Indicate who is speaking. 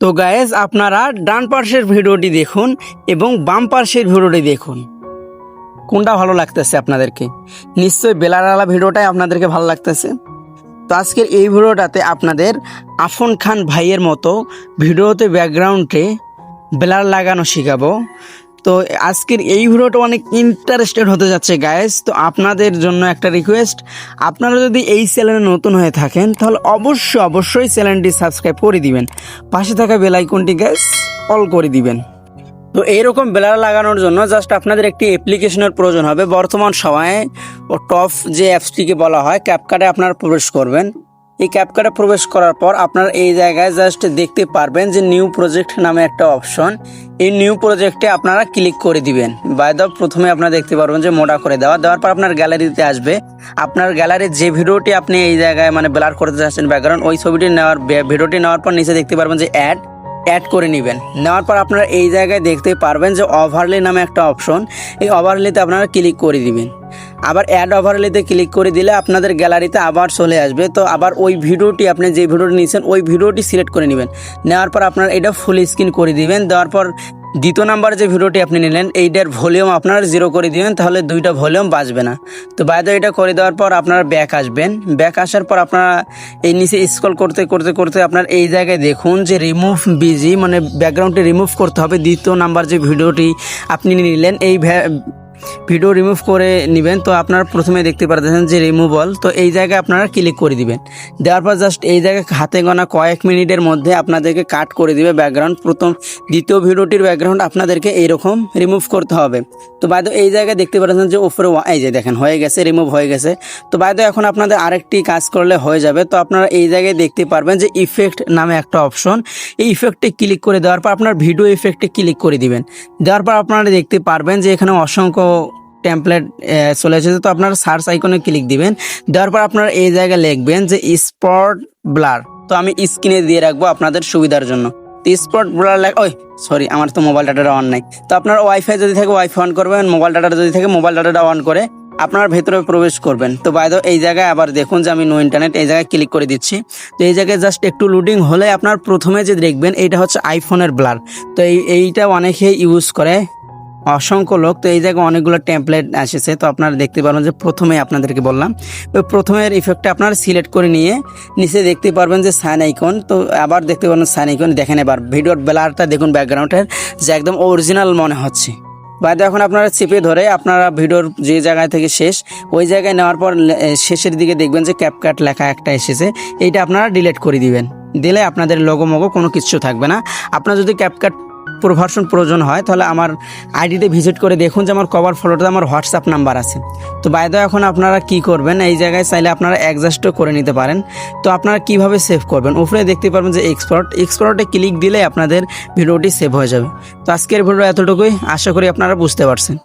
Speaker 1: তো গায়েজ আপনারা ডান পার্শ্বের ভিডিওটি দেখুন এবং বাম পার্শ্বের ভিডিওটি দেখুন। কোনটা ভালো লাগতেছে আপনাদেরকে? নিশ্চয়ই বেলারালা ভিডিওটাই আপনাদেরকে ভালো লাগতেছে। তো আজকের এই ভিডিওটাতে আপনাদের আফন খান ভাইয়ের মতো ভিডিওতে ব্যাকগ্রাউন্ডে বেলার লাগানো শেখাবো। তো আজকের এই ভিডিওটা অনেক ইন্টারেস্টেড হতে যাচ্ছে গায়েস তো আপনাদের জন্য একটা রিকোয়েস্ট আপনারা যদি এই চ্যানেলে নতুন হয়ে থাকেন, তাহলে অবশ্যই অবশ্যই চ্যানেলটি সাবস্ক্রাইব করে দিবেন। পাশে থাকা বেল আইকনটি গ্যাস অল করে দিবেন। তো এইরকম বেলার লাগানোর জন্য জাস্ট আপনাদের একটি অ্যাপ্লিকেশনের প্রয়োজন হবে। বর্তমান সময়ে ও টপ যে অ্যাপসটিকে বলা হয় ক্যাপকাটে আপনারা প্রবেশ করবেন। এই ক্যাপকাটে প্রবেশ করার পর আপনারা এই জায়গায় জাস্ট দেখতে পারবেন যে নিউ প্রজেক্ট নামে একটা অপশন এই নিউ প্রজেক্টে আপনারা ক্লিক করে দিবেন। বাই দ্য প্রথমে আপনারা দেখতে পারবেন যে মোটা করে দেওয়া। দেওয়ার পর আপনার গ্যালারিতে আসবে। আপনার গ্যালারির যে ভিডিওটি আপনি এই জায়গায় মানে ব্লার করতে চাচ্ছেন ব্যাকগ্রাউন্ড ওই ছবিটি নেওয়ার ভিডিওটি নেওয়ার পর নিচে দেখতে পারবেন যে অ্যাড অ্যাড করে নেবেন। নেওয়ার পর আপনারা এই জায়গায় দেখতে পারবেন যে ওভারলে নামে একটা অপশন এই ওভারলেতে আপনারা ক্লিক করে দিবেন। আবার অ্যাড ওভারলেতে ক্লিক করে দিলে আপনাদের গ্যালারিতে আবার চলে আসবে। তো আবার ওই ভিডিওটি আপনি যে ভিডিওটি নিয়েছেন, ওই ভিডিওটি সিলেক্ট করে নেবেন। নেওয়ার পর আপনার এটা ফুল স্ক্রিন করে দিবেন। দেওয়ার পর দ্বিতীয় নাম্বার যে ভিডিওটি আপনি নিলেন, এইটার ভলিউম আপনারা জিরো করে দিবেন, তাহলে দুইটা ভলিউম বাজবে না। তো বাইরে এটা করে দেওয়ার পর আপনারা ব্যাক আসবেন। ব্যাক আসার পর আপনারা এই নিচে স্ক্রল করতে করতে করতে আপনার এই জায়গায় দেখুন যে রিমুভ বিজি মানে ব্যাকগ্রাউন্ডটি রিমুভ করতে হবে। দ্বিতীয় নাম্বার যে ভিডিওটি আপনি নিলেন, এই ভিডিও রিমুভ করে নেবেন। তো আপনারা প্রথমে দেখতে পারতেছেন যে রিমুভাল তো এই জায়গায় আপনারা ক্লিক করে দিবেন। দেওয়ার পর জাস্ট এই জায়গায় হাতে গোনা কয়েক মিনিটের মধ্যে আপনাদেরকে কাট করে দিবে ব্যাকগ্রাউন্ড প্রথম, দ্বিতীয় ভিডিওটির ব্যাকগ্রাউন্ড আপনাদেরকে এইরকম রিমুভ করতে হবে। তো বাইদ এই জায়গায় দেখতে পাচ্ছেন যে ওয়া- এই যে দেখেন, হয়ে গেছে রিমুভ হয়ে গেছে। তো বাইদ এখন আপনাদের আরেকটি কাজ করলে হয়ে যাবে। তো আপনারা এই জায়গায় দেখতে পারবেন যে ইফেক্ট নামে একটা অপশন এই ইফেক্টে ক্লিক করে দেওয়ার পর আপনার ভিডিও ইফেক্টে ক্লিক করে দিবেন। দেওয়ার পর আপনারা দেখতে পারবেন যে এখানে অসংখ্য টেমপ্লেট চলে এসেছে। তো আপনারা সার্চ আইকনে ক্লিক দিবেন। দেওয়ার পর আপনারা এই জায়গায় লিখবেন যে স্পট ব্লার তো আমি স্ক্রিনে দিয়ে রাখব আপনাদের সুবিধার জন্য। স্পট ব্লার লেখ ওই সরি আমার তো মোবাইল ডাটাটা অন নাই। তো আপনার ওয়াইফাই যদি থাকে ওয়াইফাই অন করবেন মোবাইল ডাটা যদি থাকে মোবাইল ডাটাটা অন করে আপনার ভেতরে প্রবেশ করবেন। তো বাইদ এই জায়গায় আবার দেখুন যে আমি নো ইন্টারনেট এই জায়গায় ক্লিক করে দিচ্ছি। তো এই জায়গায় জাস্ট একটু লোডিং হলে আপনার প্রথমে যে দেখবেন, এইটা হচ্ছে আইফোনের ব্লার তো এই এইটা অনেকেই ইউজ করে। অসংখ্য লোক তো এই জায়গায় অনেকগুলো টেমপ্লেট এসেছে। তো আপনারা দেখতে পারবেন যে প্রথমে আপনাদেরকে বললাম। তো প্রথমের ইফেক্টটা আপনারা সিলেক্ট করে নিয়ে নিচে দেখতে পারবেন যে সাইন আইকন তো আবার দেখতে পারবেন সাইন আইকন দেখেন এবার ভিডিওর ব্লারটা দেখুন ব্যাকগ্রাউন্ডের যে একদম অরিজিনাল মনে হচ্ছে। বাদে এখন আপনারা চেপে ধরে আপনারা ভিডিওর যে জায়গায় থেকে শেষ, ওই জায়গায় নেওয়ার পর শেষের দিকে দেখবেন যে ক্যাপকাট লেখা একটা এসেছে। এইটা আপনারা ডিলিট করে দিবেন। দিলে আপনাদের লোগো মোগো কোনো কিছু থাকবে না। আপনার যদি ক্যাপকাট প্রভার্সন প্রয়োজন হয়, তাহলে আমার আইডিতে ভিজিট করে দেখুন যে আমার কভার ফটোতে আমার হোয়াটসঅ্যাপ নাম্বার আছে। তো বাইদ এখন আপনারা কি করবেন, এই জায়গায় চাইলে আপনারা অ্যাডজাস্টও করে নিতে পারেন। তো আপনারা কীভাবে সেভ করবেন? উপরে দেখতে পারবেন যে এক্সপোর্ট এক্সপোর্টে ক্লিক দিলে আপনাদের ভিডিওটি সেভ হয়ে যাবে। তো আজকের ভিডিও এতটুকুই, আশা করি আপনারা বুঝতে পারছেন।